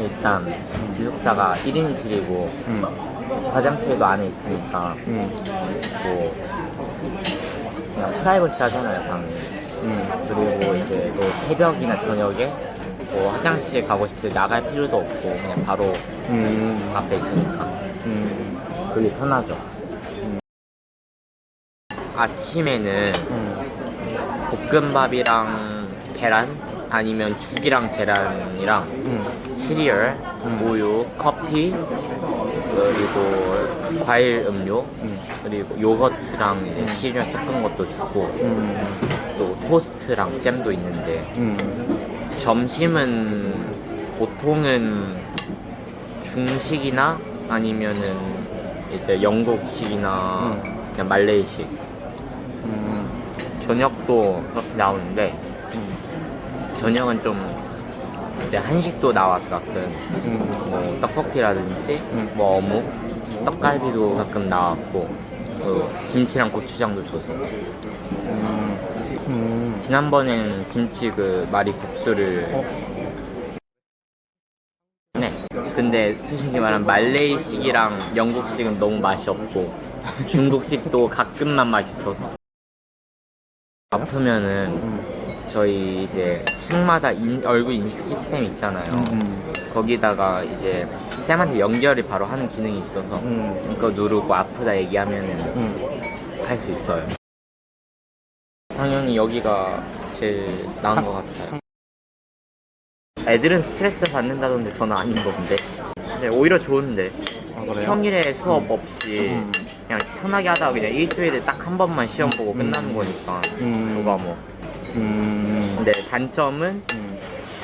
일단 기숙사가 1인실이고 음. 화장실도 안에 있으니까 음. 뭐 그냥 프라이버시 하잖아요 방이 음. 그리고 이제 뭐 새벽이나 저녁에 뭐 화장실 가고 싶을 때 나갈 필요도 없고 그냥 바로 음. 앞에 있으니까 음. 그게 편하죠 아침에는 음. 볶음밥이랑 계란 아니면 죽이랑 계란이랑 음. 시리얼, 우유, 커피 그리고 과일 음료 그리고 요거트랑 이제 시리얼 섞은 것도 주고 음. 또 토스트랑 잼도 있는데 음. 점심은 보통은 중식이나 아니면은 이제 영국식이나 음. 그냥 말레이식 음. 저녁도 그렇게 나오는데 저녁은 좀 이제 한식도 나와서 가끔 음. 뭐 떡볶이라든지 음. 뭐 어묵, 떡갈비도 가끔 나왔고 그 김치랑 고추장도 줘서 음. 음. 지난번엔 김치 그 마리 국수를 네 근데 솔직히 말하면 말레이식이랑 영국식은 너무 맛이 없고 중국식도 가끔만 맛있어서 아프면은 음. 저희 이제 층마다 인- 얼굴 인식 시스템 있잖아요 음. 거기다가 이제 쌤한테 연결을 바로 하는 기능이 있어서 음. 이거 누르고 아프다 얘기하면은 음. 할 수 있어요. 당연히 여기가 제일 나은 것 같아요. 애들은 스트레스 받는다던데 저는 아닌 건데. 근데 오히려 좋은데 아? 평일에 수업 없이 음. 그냥 편하게 하다가 그냥 일주일에 딱 한 번만 시험 보고 끝나는 거니까 음. 두 과목. 음. 근데 단점은 음.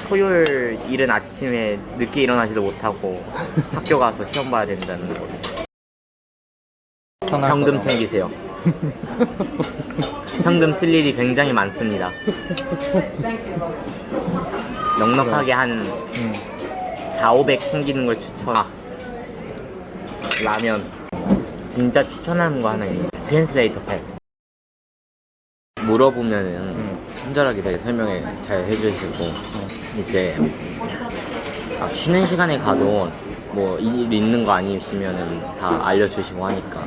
토요일 이른 아침에 늦게 일어나지도 못하고 학교 가서 시험 봐야 된다는. 편할 현금 거다. 챙기세요. 현금 쓸 일이 굉장히 많습니다. 넉넉하게 한 음. 4, 500 챙기는 걸 추천. 아, 라면. 진짜 추천하는 거 하나 있는데. 트랜스레이터 팩. 물어보면은 음. 친절하게 되게 설명을 잘 해주시고 이제 아, 쉬는 시간에 가도 뭐 일 있는 거 아니시면은 다 알려주시고 하니까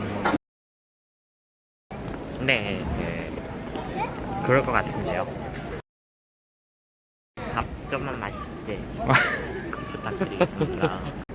네, 네. 그럴 것 같은데요 밥 좀만 맛있게 부탁드리겠습니다